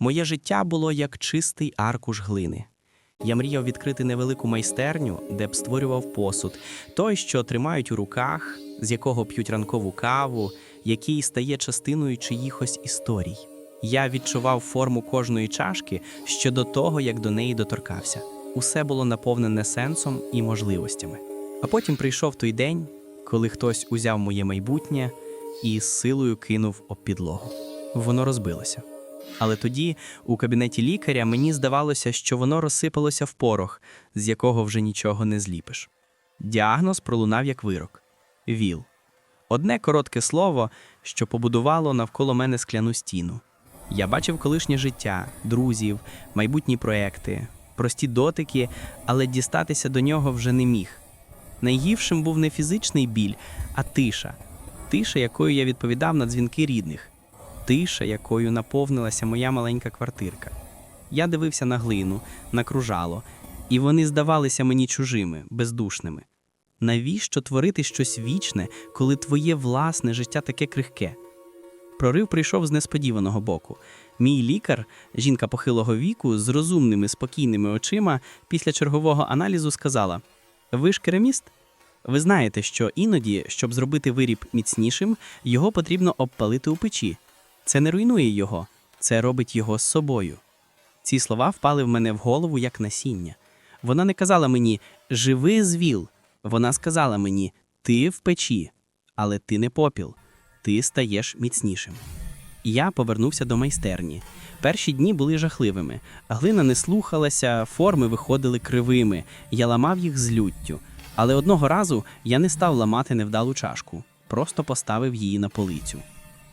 Моє життя було як чистий аркуш глини. Я мріяв відкрити невелику майстерню, де б створював посуд, той, що тримають у руках, з якого п'ють ранкову каву, який стає частиною чиїхось історій. Я відчував форму кожної чашки ще до того, як до неї доторкався. Усе було наповнене сенсом і можливостями. А потім прийшов той день, коли хтось узяв моє майбутнє і з силою кинув об підлогу. Воно розбилося. Але тоді, у кабінеті лікаря, мені здавалося, що воно розсипалося в порох, з якого вже нічого не зліпиш. Діагноз пролунав як вирок ВІЛ. Одне коротке слово, що побудувало навколо мене скляну стіну. Я бачив колишнє життя, друзів, майбутні проекти, прості дотики, але дістатися до нього вже не міг. Найгіршим був не фізичний біль, а тиша. Тиша, якою я відповідав на дзвінки рідних тиша, якою наповнилася моя маленька квартирка. Я дивився на глину, на кружало, і вони здавалися мені чужими, бездушними. Навіщо творити щось вічне, коли твоє власне життя таке крихке? Прорив прийшов з несподіваного боку. Мій лікар, жінка похилого віку, з розумними, спокійними очима, після чергового аналізу сказала: Ви ж кераміст? Ви знаєте, що іноді, щоб зробити виріб міцнішим, його потрібно обпалити у печі. Це не руйнує його, це робить його з собою. Ці слова впали в мене в голову як насіння. Вона не казала мені живи звіл. Вона сказала мені ти в печі, але ти не попіл, ти стаєш міцнішим. Я повернувся до майстерні. Перші дні були жахливими. Глина не слухалася, форми виходили кривими. Я ламав їх з люттю. Але одного разу я не став ламати невдалу чашку, просто поставив її на полицю.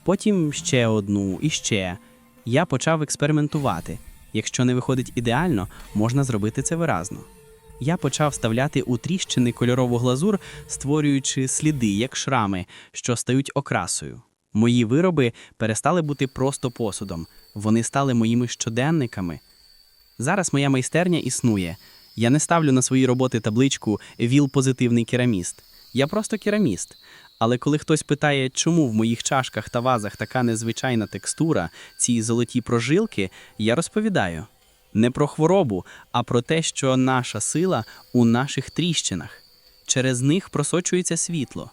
Потім ще одну і ще. Я почав експериментувати. Якщо не виходить ідеально, можна зробити це виразно. Я почав вставляти у тріщини кольорову глазур, створюючи сліди, як шрами, що стають окрасою. Мої вироби перестали бути просто посудом, вони стали моїми щоденниками. Зараз моя майстерня існує. Я не ставлю на свої роботи табличку Віл позитивний кераміст. Я просто кераміст. Але коли хтось питає, чому в моїх чашках та вазах така незвичайна текстура, ці золоті прожилки, я розповідаю не про хворобу, а про те, що наша сила у наших тріщинах. Через них просочується світло.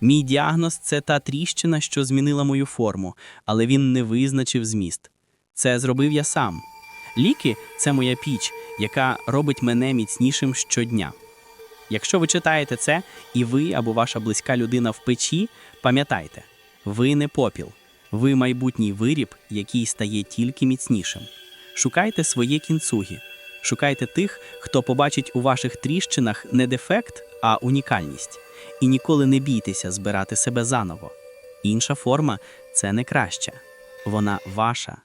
Мій діагноз це та тріщина, що змінила мою форму, але він не визначив зміст. Це зробив я сам. Ліки це моя піч, яка робить мене міцнішим щодня. Якщо ви читаєте це, і ви або ваша близька людина в печі, пам'ятайте, ви не попіл, ви майбутній виріб, який стає тільки міцнішим. Шукайте своє кінцугі, шукайте тих, хто побачить у ваших тріщинах не дефект, а унікальність. І ніколи не бійтеся збирати себе заново. Інша форма це не краща, вона ваша,